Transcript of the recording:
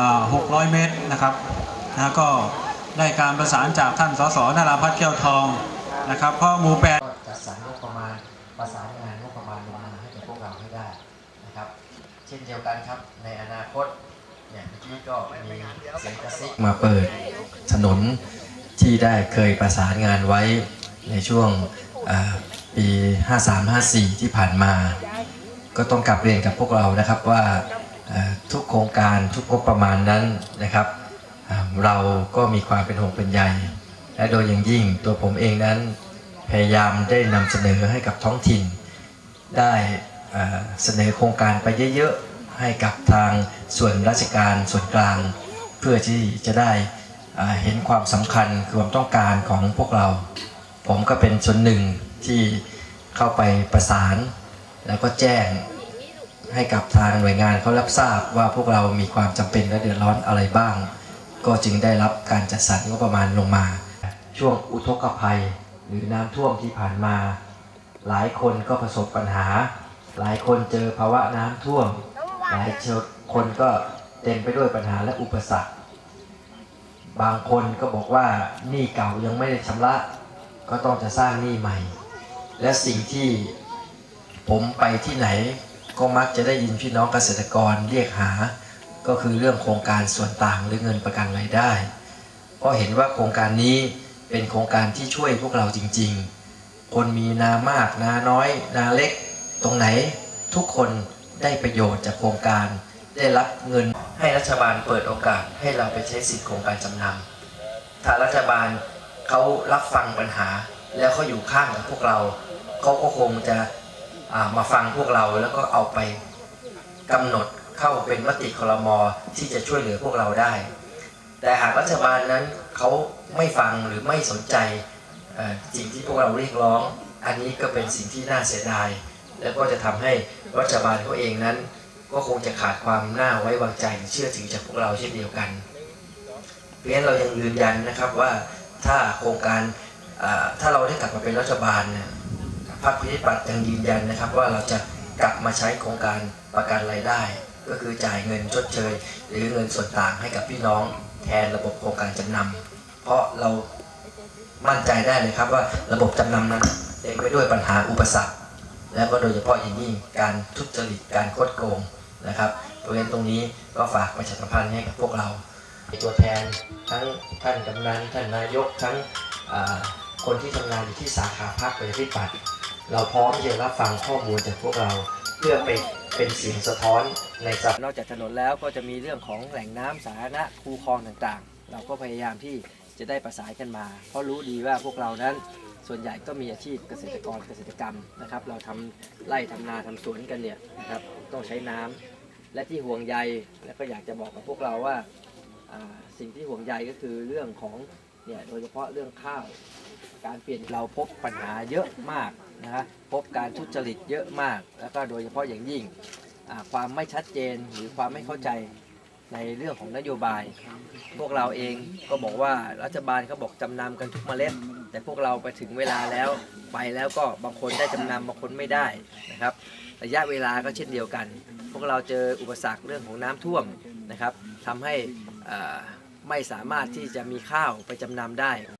600 เมตรนะครับนะก็ได้การประสานจากท่านสสนาราพัฒน์แก้วทองนะครับเพราะหมู่แปดจัดสรรงบประมาณประสานงานงบประมาณลงมาให้กับพวกเราให้ได้นะครับ เช่นเดียวกันครับในอนาคตเนี่ยเมื่อกี้ก็มีเสียงกระซิบมาเปิดถนนที่ได้เคยประสานงานไว้ในช่วงปี 53-54 ที่ผ่านมา ก็ต้องกลับเรียนกับพวกเรานะครับว่า ทุกโครงการทุกงบประมาณนั้นนะครับ เราก็มีความเป็นห่วงเป็นใยและโดยอย่างยิ่งตัวผมเองนั้นพยายามได้นำเสนอให้กับท้องถิ่น ได้เสนอโครงการไปเยอะๆให้กับทางส่วนราชการส่วนกลาง เพื่อที่จะได้เห็นความสำคัญความต้องการของพวกเรา ผมก็เป็นส่วนหนึ่งที่เข้าไปประสาน แล้วก็แจ้ง ให้กับทางหน่วยงานเขารับทราบว่าพวกเรามีความจำเป็นและเดือดร้อนอะไรบ้าง ก็จึงได้รับการจัดสรรงบประมาณลงมา ช่วงอุทกภัย หรือน้ำท่วมที่ผ่านมา หลายคนก็ประสบปัญหา หลายคนเจอภาวะน้ำท่วม หลายคนก็เต็มไปด้วยปัญหาและอุปสรรค บางคนก็บอกว่าหนี้เก่ายังไม่ได้ชำระ ก็ต้องจะสร้างหนี้ใหม่ และสิ่งที่ผมไปที่ไหน ก็มักจะได้ยินพี่น้องเกษตรกรเรียกหา ก็คือเรื่องโครงการส่วนต่างหรือเงินประกันรายได้เพราะเห็นว่าโครงการนี้เป็นโครงการที่ช่วยพวกเราจริง ๆ คนมีนามากนาน้อย นาเล็ก ตรงไหน ทุกคนได้ประโยชน์จากโครงการ ได้รับเงินให้รัฐบาลเปิดโอกาสให้เราไปใช้สิทธิโครงการจำนำถ้ารัฐบาลเขารับฟังปัญหา แล้วเขาอยู่ข้างกับพวกเรา เขาก็คงจะ มาฟังพวกเราแล้วก็เอาไปกำหนดเข้าเป็นมติคลมอที่จะช่วยเหลือพวกเราได้ แต่หากรัฐบาลนั้นเขาไม่ฟังหรือไม่สนใจสิ่งที่พวกเราเรียกร้อง อันนี้ก็เป็นสิ่งที่น่าเสียดาย แล้วก็จะทำให้รัฐบาลเขาเองนั้น ก็คงจะขาดความน่าไว้วางใจเชื่อถือจากพวกเราเช่นเดียวกัน เพราะฉะนั้นเรายังยืนยันนะครับว่าถ้าโครงการถ้าเราได้กลับมาเป็นรัฐบาลเนี่ย พรรคพินิจปัตย์ยังยืนยันนะครับ ว่าเราจะกลับมาใช้โครงการประกันรายได้ ก็คือจ่ายเงินชดเชย หรือเงินส่วนต่างให้กับพี่น้องแทนระบบโครงการจำนำเพราะเรามั่นใจได้เลยครับว่าระบบจำนำนั้นเต็มไปด้วยปัญหาอุปสรรค แล้วก็โดยเฉพาะอย่างยิ่งการทุจริตการคดโกงนะครับเพราะฉะนั้นตรงนี้ก็ฝากประชาสัมพันธ์ให้กับพวกเราตัวแทนทั้งท่านกำนันท่านนายกทั้งคนที่ทำงานอยู่ที่สาขาพรรคประชาธิปัตย์ เราพร้อมที่จะรับฟังข้อมูลจากพวกเราเพื่อไปเป็นเสียงสะท้อนในสัปนอกจากถนนแล้วก็จะมีเรื่องของแหล่งน้ำสาธารณะคูคลองต่างๆ เราก็พยายามที่จะได้ประสานกันมา เพราะรู้ดีว่าพวกเรานั้น ส่วนใหญ่ก็มีอาชีพเกษตรกรเกษตรกรรมนะครับ เราทำไร่ทำนาทำสวนกันเนี่ยนะครับต้องใช้น้ำและที่ห่วงใยและก็อยากจะบอกกับพวกเราว่าอ่า สิ่งที่ห่วงใยก็คือเรื่องของเนี่ยโดยเฉพาะเรื่องข้าว การเปลี่ยนเราพบปัญหาเยอะมากนะพบการทุจริตเยอะมาก แล้วก็โดยเฉพาะอย่างยิ่งความไม่ชัดเจนหรือความไม่เข้าใจในเรื่องของนโยบาย พวกเราเองก็บอกว่ารัฐบาลเขาบอกจำนำกันทุกเมล็ด แต่พวกเราไปถึงเวลาแล้วไปแล้วก็บางคนได้จำนำบางคนไม่ได้นะครับระยะเวลาก็เช่นเดียวกัน พวกเราเจออุปสรรคเรื่องของน้ำท่วมนะครับทำให้ไม่สามารถที่จะมีข้าวไปจำนำได้